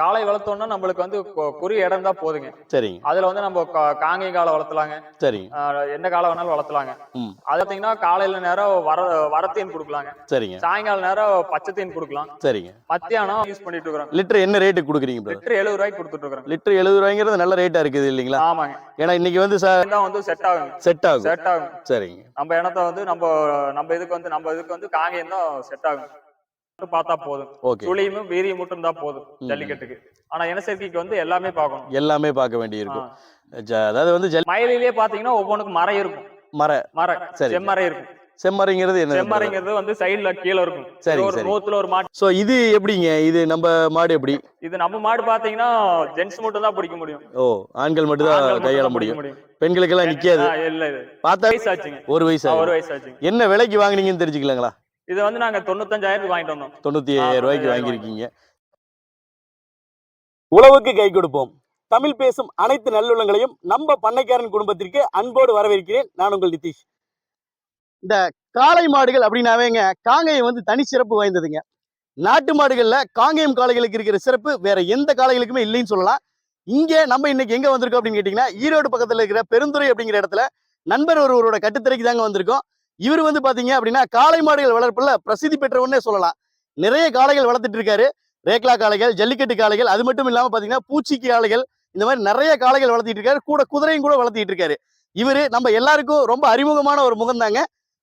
காளை வளர்த்தோம்னா நம்மளுக்கு வந்து குறி இடம் தான் போதுங்க. சரிங்க. அதுல வந்து நம்ம காங்கை காலை வளர்த்தலாங்க. சரிங்க. எந்த காலை வேணாலும் வளர்த்தலாங்க. அது பார்த்தீங்கன்னா காலையில நேரம் வர வரத்தீன் கொடுக்கலாங்க. சரிங்க. சாயங்கால நேரம் பச்சை தீன் கொடுக்கலாம். சரிங்க. மத்தியானம் யூஸ் பண்ணிட்டு இருக்கிறோம். லிட்டர் என்ன ரேட்டுக்கு கொடுக்குறீங்க லிட்டர் எழுபது ரூபாய்க்கு கொடுத்துட்டு இருக்கிறோம். லிட்டர் எழுபது ரூபாய்ங்கிறது நல்ல ரேட்டா இருக்குது இல்லைங்களா? ஆமாங்க. ஏன்னா இன்னைக்கு வந்து சார் வந்து செட் ஆகுங்க. செட் ஆகும். செட் ஆகும் சரிங்க. நம்ம இனத்தை வந்து நம்ம நம்ம இதுக்கு வந்து நம்ம இதுக்கு வந்து காங்கேயம் தான் செட் ஆகும் பார்த்தா போதும். சுழியும் வீரியம் மட்டும் தான் போதும் ஜல்லிக்கட்டுக்கு. ஆனா இனச்சேர்க்கைக்கு வந்து எல்லாமே பார்க்கணும். எல்லாமே பார்க்க வேண்டியிருக்கும். ஆ. ஜ- அதாவது வந்து மயிலிலேயே பாத்தீங்கன்னா ஒவ்வொன்றுக்கும் மரம் இருக்கும். மர. மரம் சரி. செம்மரம் இருக்கும். செம்மறைங்கிறது என்ன? செம்மரங்கிறது வந்து சைடுல கீழே இருக்கும். சரி, ஒரு. நூத்துல ஒரு மாட்டு. ஸோ இது எப்படிங்க? இது நம்ம மாடு எப்படி? இது நம்ம மாடு பாத்தீங்கன்னா ஜென்ஸ் மட்டும் தான் பிடிக்க முடியும். ஓ ஆண்கள் மட்டும் தான் கையாள முடியும். பெண்களுக்கெல்லாம் நிக்காது. ஆ, இல்ல பார்த்தா வயசு ஆச்சுங்க ஒரு வயசு. ஒரு வயசு ஆச்சுங்க என்ன விலைக்கு வாங்குனீங்கன்னு தெரிஞ்சுக்கலாங்களா? இது வந்து நாங்க தொண்ணூத்தஞ்சாயிரத்துக்கு வாங்கிட்டு வந்தோம். தொண்ணூத்தி ஐயாயிரம் ரூபாய்க்கு வாங்கியிருக்கீங்க. உழவுக்கு கை கொடுப்போம். தமிழ் பேசும் அனைத்து நல்லுள்ளங்களையும் நம்ம பண்ணைக்காரன் குடும்பத்திற்கு அன்போடு வரவேற்கிறேன். நான் உங்கள் நிதிஷ். இந்த காளை மாடுகள் அப்படின்னாவேங்க காங்கேயம் வந்து தனி சிறப்பு வாய்ந்ததுங்க. நாட்டு மாடுகள்ல காங்கேயம் காளைகளுக்கு இருக்கிற சிறப்பு வேற எந்த காளைகளுக்குமே இல்லைன்னு சொல்லலாம். இங்கே நம்ம இன்னைக்கு எங்க வந்திருக்கோம் அப்படின்னு கேட்டீங்கன்னா ஈரோடு பக்கத்துல இருக்கிற பெருந்துறை அப்படிங்கிற இடத்துல நண்பர் ஒருவரோட கட்டுத்தரைக்கு தாங்க வந்திருக்கோம். இவர் வந்து பாத்தீங்க அப்படின்னா காளை மாடுகள் வளர்ப்புல பிரசித்தி பெற்றவன்னே சொல்லலாம். நிறைய காளைகள் வளர்த்துட்டு இருக்காரு. ரேக்லா காளைகள் ஜல்லிக்கட்டு காளைகள் அது மட்டும் இல்லாம பாத்தீங்கன்னா பூச்சிக்கு காளைகள் இந்த மாதிரி நிறைய காளைகள் வளர்த்திட்டு இருக்காரு. கூட குதிரையும் கூட வளர்த்திட்டு இருக்காரு. இவரு நம்ம எல்லாருக்கும் ரொம்ப அறிமுகமான ஒரு முகம் தாங்க.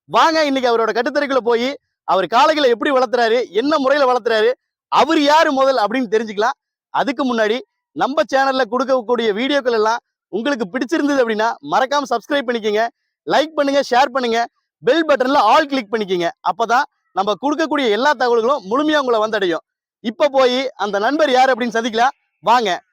வாங்க இன்னைக்கு அவரோட கட்டுத்தறைக்குள்ள போய் அவர் காளைகளை எப்படி வளர்த்துறாரு என்ன முறையில வளர்த்துறாரு அவர் யாரு முதல் அப்படின்னு தெரிஞ்சுக்கலாம். அதுக்கு முன்னாடி நம்ம சேனல்ல கொடுக்கக்கூடிய வீடியோக்கள் எல்லாம் உங்களுக்கு பிடிச்சிருந்தது அப்படின்னா மறக்காம சப்ஸ்கிரைப் பண்ணிக்கோங்க. லைக் பண்ணுங்க ஷேர் பண்ணுங்க. பெல் பட்டன்ல ஆல் கிளிக் அப்போ அப்பதான் நம்ம கொடுக்கக்கூடிய எல்லா தகவல்களும் முழுமையா உங்களை வந்தடையும். இப்ப போய் அந்த நண்பர் யார் அப்படின்னு சந்திக்கலாம் வாங்க.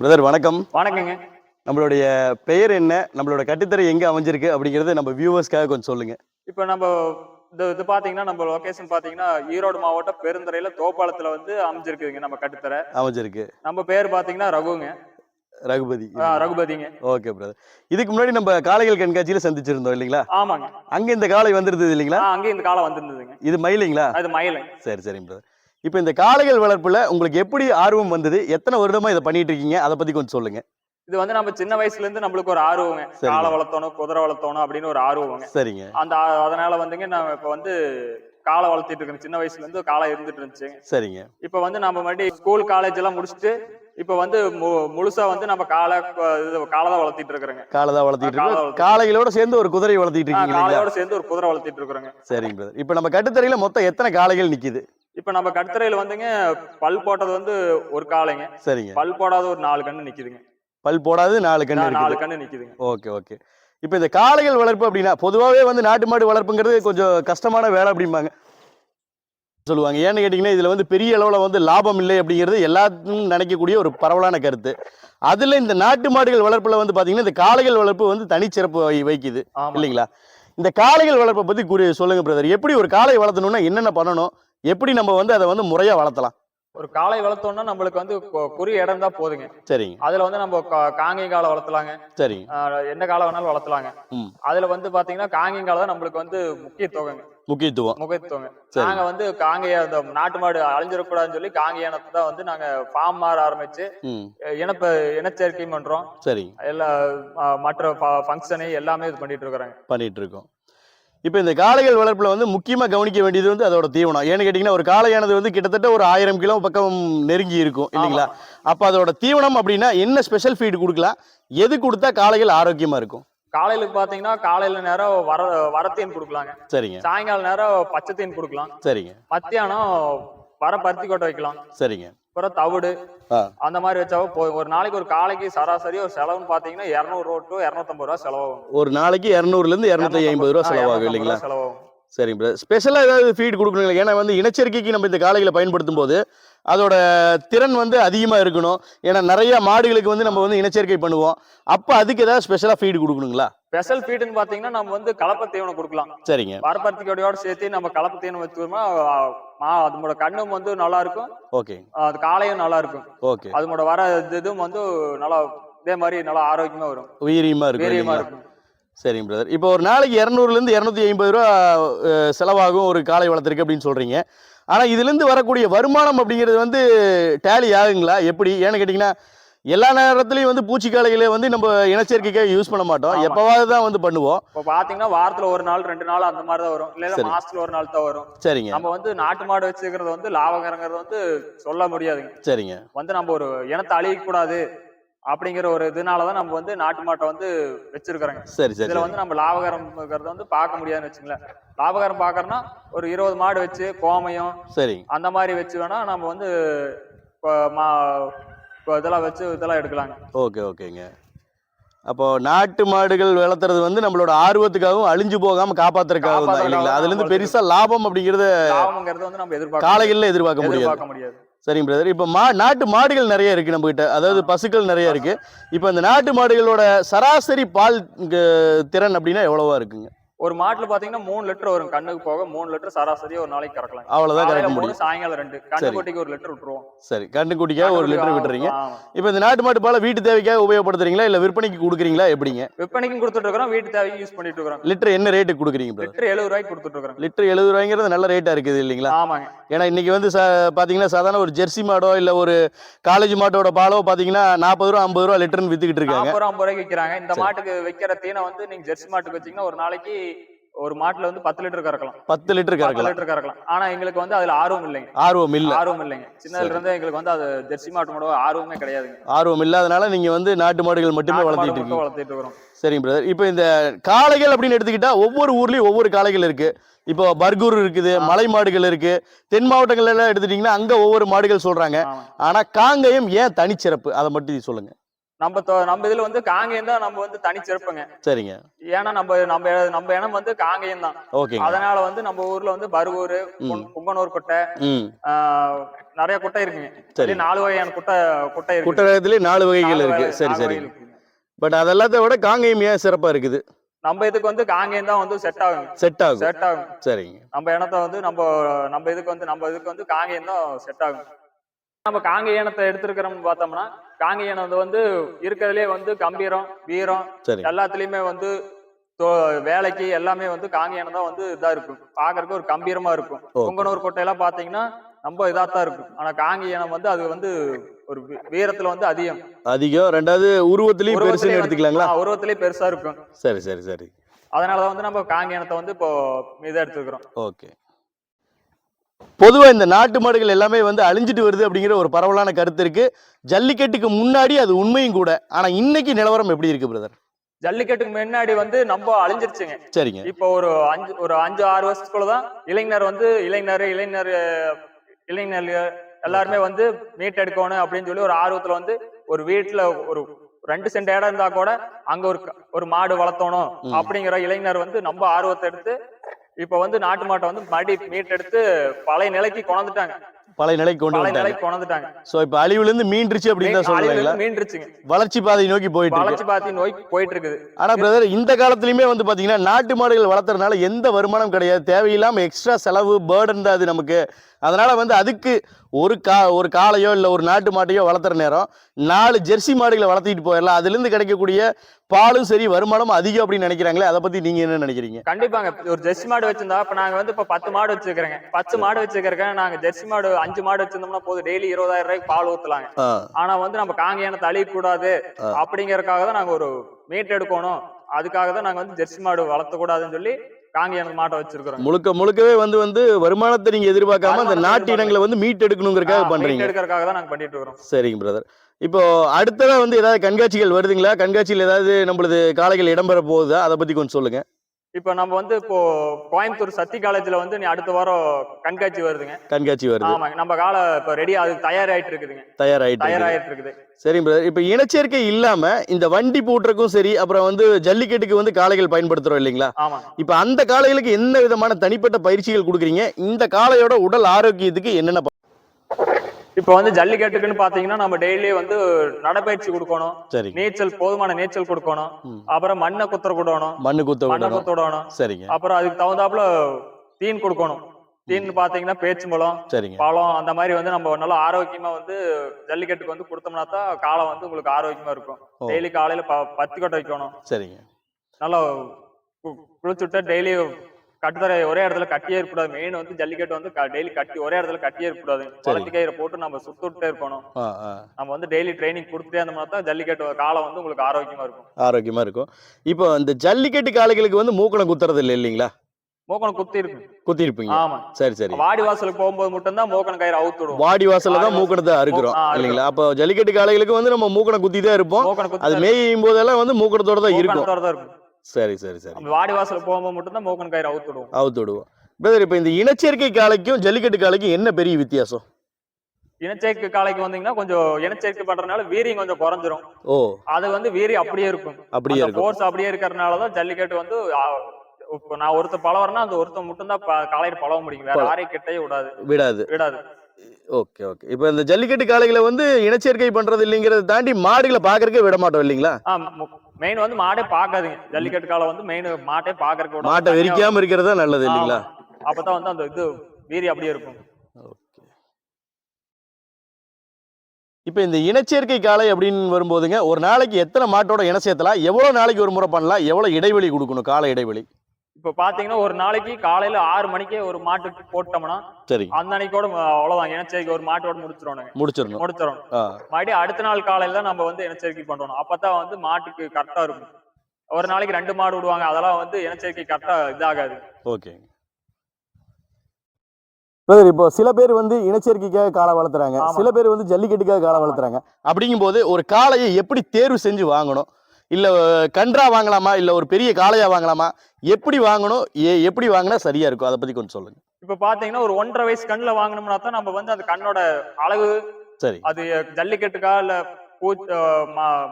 பிரதர் வணக்கம். வணக்கங்க. நம்மளுடைய பெயர் என்ன? நம்மளோட கட்டுத்தரை எங்க அமைஞ்சிருக்கு அப்படிங்கறத நம்ம வியூவர்ஸ்க்காக கொஞ்சம் சொல்லுங்க. இப்ப நம்ம இது இது பாத்தீங்கன்னா நம்ம லொகேஷன் பாத்தீங்கன்னா ஈரோடு மாவட்டம் பெருந்துறையில தோப்பாளத்துல வந்து அமைஞ்சிருக்குதுங்க நம்ம கட்டுத்தரை. அமைஞ்சிருக்கு. நம்ம பேர் பாத்தீங்கன்னா ரகுங்க. ரகுபதி. ரகுபதிங்க. ஓகே பிரதர் இதுக்கு முன்னாடி நம்ம காளைகள் கண்காட்சியில சந்திச்சிருந்தோம் இல்லைங்களா? ஆமாங்க. அங்க இந்த காளை வந்திருந்தது இல்லைங்களா? ஆ, அங்கேயும் இந்த காலம் வந்திருந்ததுங்க. இது மயிலுங்களா? அது மயிலை சரி சரிங்க பிரதர் இப்போ இந்த காளைகள் வளர்ப்புல உங்களுக்கு எப்படி ஆர்வம் வந்தது? எத்தனை வருடமா இதை பண்ணிட்டு இருக்கீங்க? அதை பத்தி கொஞ்சம் சொல்லுங்க. இது வந்து நம்ம சின்ன வயசுல இருந்து நம்மளுக்கு ஒரு ஆர்வங்க. காளை வளர்த்தணும் குதிரை வளர்த்தணும் அப்படின்னு ஒரு ஆர்வங்க. சரிங்க. அந்த அதனால வந்துங்க நான் இப்ப வந்து காளை வளர்த்திட்டு இருக்கேன் சின்ன வயசுல இருந்து காளை இருந்துட்டு இருந்துச்சு சரிங்க. இப்ப வந்து நம்ம மறுபடியும் ஸ்கூல் காலேஜ் எல்லாம் முடிச்சுட்டு இப்ப வந்து முழுசா வந்து நம்ம காளை கு- இது தான் வளர்த்திட்டு இருக்கிறோங்க. தான் வளர்த்திட்டு இருக்கோம். காளைகளோட சேர்ந்து ஒரு குதிரை வளர்த்திட்டு இருக்கீங்க காளையோட சேர்ந்து ஒரு குதிரை வளர்த்திட்டு இருக்கிறோங்க. சரிங்க பிரதர் இப்போ நம்ம கட்டுத்தரையில மொத்தம் எத்தனை காளைகள் நிக்குது? இப்ப நம்ம கட்டுத்தரையில வந்துங்க பல் போட்டது வந்து ஒரு காளைங்க. சரிங்க. பல் போடாத ஒரு நாலு கண்ணு நிக்குதுங்க. பல் போடாது நாலு கண்ணு நாலு கண்ணு நிக்குதுங்க. Okay okay. இப்போ இந்த காளைகள் வளர்ப்பு அப்படின்னா பொதுவாகவே வந்து நாட்டு மாடு வளர்ப்புங்கிறது கொஞ்சம் கஷ்டமான வேலை அப்படிம்பாங்க. சொல்லுவாங்க. ஏன்னு கேட்டிங்கன்னா இதில் வந்து பெரிய அளவில் வந்து லாபம் இல்லை அப்படிங்கிறது எல்லாத்துக்கும் நினைக்கக்கூடிய ஒரு பரவலான கருத்து. அதில் இந்த நாட்டு மாடுகள் வளர்ப்பில் வந்து பார்த்தீங்கன்னா இந்த காளைகள் வளர்ப்பு வந்து தனிச்சிறப்பு வைக்குது இல்லைங்களா? இந்த காளைகள் வளர்ப்பை பற்றி கூறி சொல்லுங்க பிரதர் எப்படி ஒரு காளை வளர்த்தணும்னா என்னென்ன பண்ணணும்? எப்படி நம்ம வந்து அதை வந்து முறையாக வளர்த்தலாம்? ஒரு காளை வளர்த்தோம்னா நம்மளுக்கு வந்து குறி இடம் தான் போதுங்க. சரிங்க. அதுல வந்து நம்ம கா- காங்கேய காலை வளர்த்தலாங்க. சரிங்க. எந்த காலை வேணாலும் வளர்த்தலாங்க. அதுல வந்து பாத்தீங்கன்னா காங்கேய காலை தான் நம்மளுக்கு வந்து முக்கியத்துவங்க. முக்கியத்துவம். முக்கியத்துவங்க. சரி. நாங்க வந்து காங்கேய அந்த நாட்டு மாடு அழிஞ்சிடக்கூடாதுன்னு சொல்லி காங்கேய இனத்தை தான் வந்து நாங்க ஃபார்ம் மாற ஆரம்பிச்சு இனப்ப இனச்சேர்க்கை பண்றோம். சரிங்க. எல்லா மற்ற ஃபங்க்ஷனு எல்லாமே இது பண்ணிட்டு இருக்கிறாங்க. பண்ணிட்டு இருக்கோம். இப்போ இந்த காளைகள் வளர்ப்புல வந்து முக்கியமா கவனிக்க வேண்டியது வந்து அதோட தீவனம். ஏன்னு கேட்டிங்கன்னா ஒரு காளையானது வந்து கிட்டத்தட்ட ஒரு ஆயிரம் கிலோ பக்கம் நெருங்கி இருக்கும் இல்லைங்களா? அப்போ அதோட தீவனம் அப்படின்னா என்ன ஸ்பெஷல் ஃபீடு கொடுக்கலாம்? எது கொடுத்தா காளைகள் ஆரோக்கியமா இருக்கும்? காலையில பாத்தீங்கன்னா காலையில நேரம் வர வரத்தீன் கொடுக்கலாங்க. சரிங்க. சாயங்கால நேரம் பச்சைத்தீன் கொடுக்கலாம். சரிங்க. மத்தியானம் வர பருத்தி கொட்டை வைக்கலாம். சரிங்க. அப்புறம் தவிடு. அந்த மாதிரி வச்சா போ- ஒரு நாளைக்கு ஒரு காலைக்கு சராசரி ஒரு செலவுன்னு பாத்தீங்கன்னா இரநூறு டு இரநூத்தம்பது ரூபா செலவாகும். ஒரு நாளைக்கு இரநூறுலேருந்து இரநூத்தி ஐம்பது ரூபா செலவாகும் 250 இல்லைங்களா? செலவாகும். சரிங்க பிரதர் ஸ்பெஷலாக ஏதாவது ஃபீட் கொடுக்கணும் ஏன்னா வந்து இனச்சேர்க்கைக்கு நம்ம இந்த காளைகளை பயன்படுத்தும் போது அதோட திறன் வந்து அதிகமாக இருக்கணும். ஏன்னா நிறைய மாடுகளுக்கு வந்து நம்ம வந்து இனச்சேர்க்கை பண்ணுவோம். அப்போ அதுக்கு ஏதாவது ஸ்பெஷலாக ஃபீட் கொடுக்கணுங்களா? ஸ்பெஷல் ஃபீடுன்னு பாத்தீங்கன்னா நம்ம வந்து கலப்பை தீவனம் கொடுக்கலாம். சரிங்க. வரப்பருத்தி கொடையோட சேர்த்து நம்ம கலப்பை தீவனம் வச்சோம்னா ஆ, அதோட கண்ணும் வந்து நல்லா இருக்கும் ஓகே. அது காலையும் நல்லா இருக்கும் ஓகே. அதோட வர இது- இதுவும் வந்து நல்லா இதே மாதிரி நல்லா ஆரோக்கியமா வரும். உயிரியமாக இருக்கும் இல்லைங்களா? இருக்கும். சரிங்க பிரதர் இப்போ ஒரு நாளைக்கு இரநூறுலேருந்து இரநூத்தி ஐம்பது ரூபா செலவாகும் ஒரு காளை வளர்த்துருக்கு அப்படின்னு சொல்கிறீங்க ஆனால் இதுலேருந்து வரக்கூடிய வருமானம் அப்படிங்கிறது வந்து டேலி ஆகுங்களா? எப்படி? ஏன்னு கேட்டிங்கன்னா எல்லா நேரத்துலையும் வந்து பூச்சிக்காளைகளை வந்து நம்ம இனச்சேர்க்கைக்காக யூஸ் பண்ண மாட்டோம். எப்போவாவது தான் வந்து பண்ணுவோம். இப்போ பாத்தீங்கன்னா வாரத்துல ஒரு நாள் ரெண்டு நாள் அந்த மாதிரி தான் வரும். இல்ல சரி. மாசத்துல ஒரு நாள் தான் வரும். சரிங்க. நம்ம வந்து நாட்டு மாடு வச்சுக்கிறது வந்து லாபகரங்கிறது வந்து சொல்ல முடியாதுங்க. சரிங்க. வந்து நம்ம ஒரு இனத்தை அழிக்க கூடாது அப்படிங்கிற ஒரு இதனாலதான் நம்ம வந்து நாட்டு மாட்டை வந்து வச்சிருக்கிறோங்க. சரி சரி இதுல வந்து நம்ம லாபகரம்ங்கிறத வந்து பார்க்க முடியாதுன்னு வச்சுங்களேன் லாபகரம் பார்க்கறோம்னா ஒரு இருபது மாடு வச்சு கோமயம் சரிங்க. அந்த மாதிரி வச்சு வேணா நம்ம வந்து இப்போ மா இதெல்லாம் வச்சு இதெல்லாம் எடுக்கலாங்க. ஓகே ஓகேங்க. அப்போ நாட்டு மாடுகள் வளர்த்துறது வந்து நம்மளோட ஆர்வத்துக்காகவும் அழிஞ்சு போகாம காப்பாத்துறதுக்காகவும் தான் இல்லைங்களா? அதுல இருந்து பெருசா லாபம் அப்படிங்கறத வந்து நம்ம எதிர்பார்க்க எதிர்பார்க்க முடியாது. சரிங்க பிரதர் இப்போ மா நாட்டு மாடுகள் நிறைய இருக்கு நம்ம கிட்ட அதாவது பசுக்கள் நிறைய இருக்கு. இப்போ இந்த நாட்டு மாடுகளோட சராசரி பால் திறன் அப்படின்னா எவ்வளவா இருக்குங்க? ஒரு மாட்டுல பாத்தீங்கன்னா மூணு லிட்டர் வரும். கண்ணுக்கு போக மூணு லிட்டர் சராசரியா ஒரு நாளைக்கு கறக்கலாம். அவ்வளவுதான் கறக்க முடியும். சாயங்காலம் ரெண்டு. கண்ணுக்குட்டிக்கு ஒரு லிட்டர் விட்டுருவோம். சரி. கண்டுக்குட்டிக்காக ஒரு லிட்டர் விட்டுறீங்க. இப்போ இந்த நாட்டு மாட்டு பாலை வீட்டு தேவைக்காக உபயோகப்படுத்துறீங்களா? இல்ல விற்பனைக்கு கொடுக்குறீங்களா? எப்படிங்க? விற்பனைக்கும் கொடுத்துட்டு இருக்கிறோம் வீட்டு தேவைக்கு யூஸ் பண்ணிட்டு இருக்கிறோம் லிட்டர் என்ன ரேட்டுக்கு கொடுக்குறீங்க லிட்டர் எழுபது ரூபாய்க்கு கொடுத்துட்டு இருக்கிறோம் லிட்டர் எழுபது ரூபாய்ங்கிறது நல்ல ரேட்டா இருக்குது இல்லைங்களா? ஆமாங்க. ஏன்னா இன்னைக்கு வந்து பாத்தீங்கன்னா சாதாரண ஒரு ஜெர்சி மாடோ இல்ல ஒரு காலேஜ் மாட்டோட பாலோ பாத்தீங்கன்னா நாற்பது ரூபா ஐம்பது ரூபா லிட்டர்னு வித்துக்கிட்டு இருக்காங்க. ரூபா ஐம்பது ரூபாய்க்கு விற்கிறாங்க இந்த. மாட்டுக்கு வைக்கிற தீனை வந்து நீங்க ஜெர்சி மாட்டுக்கு வச்சீங்கன்னா ஒரு நாளைக்கு ஒரு மாட்டுல வந்து பத்து லிட்டர் கறக்கலாம். பத்து லிட்டர் கறக்கலாம். லிட்டர் கறக்கலாம். ஆனா எங்களுக்கு வந்து அதுல ஆர்வம் இல்லைங்க. ஆர்வம் இல்ல. ஆர்வம் இல்லைங்க. சின்னதுல இருந்தே எங்களுக்கு வந்து அது ஜெர்சி மாட்டு கூட ஆர்வமே கிடையாதுங்க. ஆர்வம் இல்லாதனால நீங்க வந்து நாட்டு மாடுகள் மட்டுமே மாடு வளர்த்திட்டு இருக்கீங்க. வளர்த்திட்டு இருக்கிறோம். சரிங்க பிரதர் இப்போ இந்த காளைகள் அப்படின்னு எடுத்துக்கிட்டா ஒவ்வொரு ஊர்லயும் ஒவ்வொரு காளைகள் இருக்கு. இப்போ பர்கூர் இருக்குது. மலை மாடுகள் இருக்கு. தென் மாவட்டங்கள்ல எல்லாம் எடுத்துட்டீங்கன்னா அங்க ஒவ்வொரு மாடுகள் சொல்றாங்க. ஆனா காங்கயம் ஏன் தனிச்சிறப்பு? அதை மட்டும் சொல்லுங்க. நம்ம நம்ம இதுல வந்து காங்கேயம் தான் நம்ம வந்து தனிச்சிறப்புங்க சரிங்க. ஏன்னா நம்ம நம்ம நம்ம இனம் வந்து காங்கேயம் தான். அதனால வந்து நம்ம ஊர்ல வந்து பருவூர் ம். புங்கனூர் குட்டை நிறைய குட்டை இருக்குங்க. சரி. நாலு வகையான குட்டை குட்டை இருக்கு குட்டரகத்திலே நாலு வகைகள் இருக்கு. சரி சரி. பட் அதெல்லாத்த விட காங்கயம் ஏன் சிறப்பா இருக்குது? நம்ம இதுக்கு வந்து காங்கேயம் தான் வந்து செட் ஆகும் செட் ஆகும். செட் ஆகும் சரிங்க. நம்ம இனத்தை வந்து நம்ம நம்ம இதுக்கு வந்து நம்ம இதுக்கு வந்து காங்கேயம் தான் செட் ஆகும் நம்ம காங்கேய இனத்தை எடுத்திருக்கிறோம்னு பார்த்தோம்னா காங்கேய இனம் வந்து இருக்கிறதுலே வந்து கம்பீரம் வீரம் எல்லாத்துலயுமே வந்து வேலைக்கு எல்லாமே வந்து காங்கேய இனம் தான் வந்து இதா இருக்கும். பாக்குறதுக்கு ஒரு கம்பீரமா இருக்கும். பொங்கனூர் கோட்டையெல்லாம் பாத்தீங்கன்னா ரொம்ப இதா தான் இருக்கும். ஆனா காங்கேய இனம் வந்து அது வந்து ஒரு வீரத்துல வந்து அதிகம். அதிகம். ரெண்டாவது உருவத்திலையும் உருவத்திலே பெருசுன்னு எடுத்துக்கலாங்களா? ஆ, உருவத்திலே பெருசா இருக்கும். சரி சரி சரி. அதனாலதான் வந்து நம்ம காங்கேய இனத்தை வந்து இப்போ இதை எடுத்துக்கிறோம். ஓகே. பொதுவா இந்த நாட்டு மாடுகள் எல்லாமே வந்து அழிஞ்சிட்டு வருது அப்படிங்கிற ஒரு பரவலான கருத்து இருக்கு. ஜல்லிக்கட்டுக்கு முன்னாடி அது உண்மையும் கூட. ஆனா இன்னைக்கு நிலவரம் எப்படி இருக்கு பிரதர் ஜல்லிக்கட்டுக்கு முன்னாடி வந்து நம்ம அழிஞ்சிருச்சுங்க. சரிங்க. இப்போ ஒரு அஞ்சு ஒரு அஞ்சு ஆறு வருஷத்துக்குள்ளதான் இளைஞர் வந்து இளைஞர் இளைஞர் இளைஞர் எல்லாருமே வந்து மீட் எடுக்கணும் அப்படின்னு சொல்லி ஒரு ஆர்வத்துல வந்து ஒரு வீட்டுல ஒரு ரெண்டு சென்ட் இடம் இருந்தா கூட அங்க ஒரு ஒரு மாடு வளர்த்தணும். அப்படிங்கிற இளைஞர் வந்து நம்ம ஆர்வத்தை எடுத்து இப்ப வந்து நாட்டு மாட்டை வந்து மறுபடி மீட்டெடுத்து பழைய நிலைக்கு கொண்டுட்டாங்க பழைய நிலைக்கு கொண்டு பழைய நிலைக்கு சோ இப்ப அழிவுல இருந்து மீண்டுருச்சு அப்படின்னு சொல்றீங்களா மீண்டுருச்சுங்க. வளர்ச்சி பாதை நோக்கி போயிட்டு வளர்ச்சி பாத்தி நோய் போயிட்டு இருக்குது ஆனா பிரதர் இந்த காலத்துலயுமே வந்து பாத்தீங்கன்னா நாட்டு மாடுகள் வளர்த்துறதுனால எந்த வருமானம் கிடையாது. தேவையில்லாம எக்ஸ்ட்ரா செலவு பேர்டன் தான் அது நமக்கு. அதனால வந்து அதுக்கு ஒரு கா ஒரு காளையோ இல்ல ஒரு நாட்டு மாட்டையோ வளர்த்துற நேரம் நாலு ஜெர்சி மாடுகளை வளர்த்திட்டு போயிடலாம். அதுல இருந்து கிடைக்கக்கூடிய பாலும் சரி வருமானமும் அதிகம் அப்படின்னு நினைக்கிறாங்களே அதை பத்தி நீங்க என்ன நினைக்கிறீங்க? கண்டிப்பாங்க. ஒரு ஜெர்சி மாடு வச்சிருந்தா இப்ப நாங்க வந்து இப்ப பத்து மாடு வச்சிருக்கிறேங்க. பத்து மாடு வச்சிருக்கிறேன் நாங்க ஜெர்சி மாடு அஞ்சு மாடு வச்சிருந்தோம்னா போதும். டெய்லி இருபதாயிரம் ரூபாய்க்கு பால் ஊத்தலாங்க. ஆனா வந்து நம்ம காங்கேயனை தழிய கூடாது ஆ. அப்படிங்கறதுக்காக தான் நாங்க ஒரு மீட் எடுக்கணும். அதுக்காக தான் நாங்க வந்து ஜெர்சி மாடு வளர்த்த கூடாதுன்னு சொல்லி காங்கேயன மாட்டை வச்சிருக்கிறோம் முழுக்க முழுக்கவே வந்து வந்து வருமானத்தை நீங்க எதிர்பார்க்காம அந்த நாட்டு இனங்களை வந்து மீட் எடுக்கணுங்கிறதுக்காக மீட் பண்றீங்க. எடுக்கிறதுக்காக தான் நாங்க பண்ணிட்டு இருக்கிறோம். சரிங்க பிரதர் இப்போ அடுத்ததா வந்து ஏதாவது கண்காட்சிகள் வருதுங்களா? கண்காட்சியில் ஏதாவது நம்மளது காளைகள் இடம்பெற போகுதா? அதை பத்தி கொஞ்சம் சொல்லுங்க. இப்ப நம்ம வந்து இப்போ கோயம்புத்தூர் சத்தி காலேஜ்ல வந்து நீ அடுத்த வாரம் கண்காட்சி வருதுங்க. கண்காட்சி வருது. ஆமாங்க. நம்ம கால இப்ப ரெடி அது தயாராயிட்டு இருக்குதுங்க. தயாராயிட்டு. தயாராயிட்டு இருக்குது. சரிங்க பிரதர் இப்போ இனச்சேர்க்கை இல்லாம இந்த வண்டி பூட்டுறக்கும் சரி அப்புறம் வந்து ஜல்லிக்கட்டுக்கு வந்து காளைகள் பயன்படுத்துறோம் இல்லைங்களா? ஆமாங்க. இப்போ அந்த காளைகளுக்கு என்ன விதமான தனிப்பட்ட பயிற்சிகள் கொடுக்குறீங்க? இந்த காளையோட உடல் ஆரோக்கியத்துக்கு என்னென்ன இப்ப வந்து ஜல்லிக்கட்டுக்குன்னு பாத்தீங்கன்னா நம்ம டெய்லி வந்து நடைப்பயிற்சி கொடுக்கணும். சரிங்க. நீச்சல் போதுமான நீச்சல் கொடுக்கணும். அப்புறம் மண்ணை குத்துற விடணும். மண்ணு குத்த மண்ணை குத்த விடணும். சரிங்க. அப்புறம் அதுக்கு தகுந்தாப்புல தீன் கொடுக்கணும். தீன் பாத்தீங்கன்னா பேச்சும்பழம் சரிங்க. பழம் அந்த மாதிரி வந்து நம்ம நல்லா ஆரோக்கியமா வந்து ஜல்லிக்கட்டுக்கு வந்து கொடுத்தோம்னா தான் காலம் வந்து உங்களுக்கு ஆரோக்கியமா இருக்கும். டெய்லி காலையில பத்தி கொட்டை வைக்கணும். சரிங்க. நல்லா குளிச்சுட்டு டெய்லி கட்டுத்தரை ஒரே இடத்துல கட்டியே இருக்கக்கூடாது. மெயின் வந்து ஜல்லிக்கட்டு வந்து டெய்லி கட்டி ஒரே இடத்துல கட்டியே இருக்கக்கூடாது. குளத்தி கயிறை போட்டு நம்ம சுத்துட்டே இருக்கணும். நம்ம வந்து டெய்லி ட்ரைனிங் கொடுத்துட்டே இருந்தோம்னா தான் ஜல்லிக்கட்டு காலம் வந்து உங்களுக்கு ஆரோக்கியமா இருக்கும். ஆரோக்கியமா இருக்கும். இப்போ இந்த ஜல்லிக்கட்டு காளைகளுக்கு வந்து மூக்கணம் குத்துறது இல்லை இல்லைங்களா? மோக்கணம் குத்தி இருக்கு குத்திருப்பீங்க. ஆமா. சரி சரி. வாடி வாசலுக்கு போகும்போது மட்டும் தான் மோக்கணம் கயிறு அவுத்து விடுவோம். வாடி வாசல்ல தான் மூக்கணத்தை அறுக்கிறோம். இல்லைங்களா? அப்போ ஜல்லிக்கட்டு காளைகளுக்கு வந்து நம்ம மூக்கணம் குத்தி தான் இருப்போம் அது குத்தி மேயும் போதெல்லாம் வந்து இருக்கும். மோக்கணத்தோட தான் இருக்கும். சரி சரி சரி. வாடி வாசலுக்கு போகும்போது மட்டும் தான் மோக்கணம் கயிறு அவுத்து விடுவோம். அவுத்து விடுவோம். பிரதர் இப்போ இந்த இனச்சேர்க்கை காளைக்கும் ஜல்லிக்கட்டு காளைக்கும் என்ன பெரிய வித்தியாசம்? இனச்சேர்க்கை காலைக்கு வந்தீங்கன்னா கொஞ்சம் இனச்சேர்க்கை பண்றதுனால வீரியம் கொஞ்சம் குறைஞ்சிரும். ஓ. அது வந்து வீரி அப்படியே இருக்கும். அப்படியே இருக்கும். ஃபோர்ஸ் அப்படியே இருக்கறனால தான் ஜல்லிக்கட்டு வந்து இப்போ நான் ஒருத்தர் பழவறேன்னா அந்த ஒருத்தர் மட்டும் தான் காலையில பழவ முடியும். வேற யாரையும் கிட்டயே விடாது. விடாது. விடாது. Okay okay. இப்போ இந்த ஜல்லிக்கட்டு காளைகளை வந்து இனச்சேர்க்கை பண்றது இல்லைங்கிறத தாண்டி மாடுகளை பார்க்கறதுக்கே விட மாட்டோம் இல்லைங்களா? மெயின் வந்து மாடே பாக்காதுங்க ஜல்லிக்கட்டு காலம் வந்து மெயின் மாட்டே பாக்கறதுக்கு விடாம மாட்டை வெறிக்காம இருக்கிறது நல்லது இல்லைங்களா. அப்பதான் வந்து அந்த இது வீரி அப்படியே இருக்கும். இப்போ இந்த இனச்சேர்க்கை காளை அப்படின்னு வரும்போதுங்க ஒரு நாளைக்கு எத்தனை மாட்டோட இன சேர்த்தலாம்? எவ்வளோ நாளைக்கு ஒரு முறை பண்ணலாம்? எவ்வளோ இடைவெளி கொடுக்கணும் கால இடைவெளி? இப்ப பாத்தீங்கன்னா ஒரு நாளைக்கு காலையில ஆறு மணிக்கே ஒரு மாட்டுக்கு போட்டோம்னா சரிங்க அந்த அன்னைக்கோட அவ்வளவுதான். இனச்சேர்க்கை ஒரு மாட்டோட முடிச்சிடணும். முடிச்சிடணும். முடிச்சிடணும் மறுபடியும் அடுத்த நாள் காலையில தான் நம்ம வந்து இனச்சேர்க்கை பண்றோம் அப்பதான் வந்து மாட்டுக்கு கரெக்டா இருக்கும். ஒரு நாளைக்கு ரெண்டு மாடு விடுவாங்க. அதெல்லாம் வந்து இனச்சேர்க்கை கரெக்டா இதாகாது. ஓகே. பிரதர் இப்போ சில பேர் வந்து இனச்சேர்க்கைக்காக காளை வளர்த்துறாங்க. சில பேர் வந்து ஜல்லிக்கட்டுக்காக காளை வளர்த்துறாங்க. அப்படிங்கும்போது ஒரு காளையை எப்படி தேர்வு செஞ்சு வாங்கணும்? இல்ல கன்றா வாங்கலாமா? இல்ல ஒரு பெரிய காளையா வாங்கலாமா? எப்படி வாங்கணும்? எ- எப்படி வாங்கினா சரியா இருக்கும்? அதை பத்தி கொஞ்சம் சொல்லுங்க. இப்ப பாத்தீங்கன்னா ஒரு ஒன்றரை வயசு கண்ணுல வாங்கினோம்னா தான் நம்ம வந்து அந்த கண்ணோட அளவு சரி. அது ஜல்லிக்கட்டுக்கா இல்ல பூ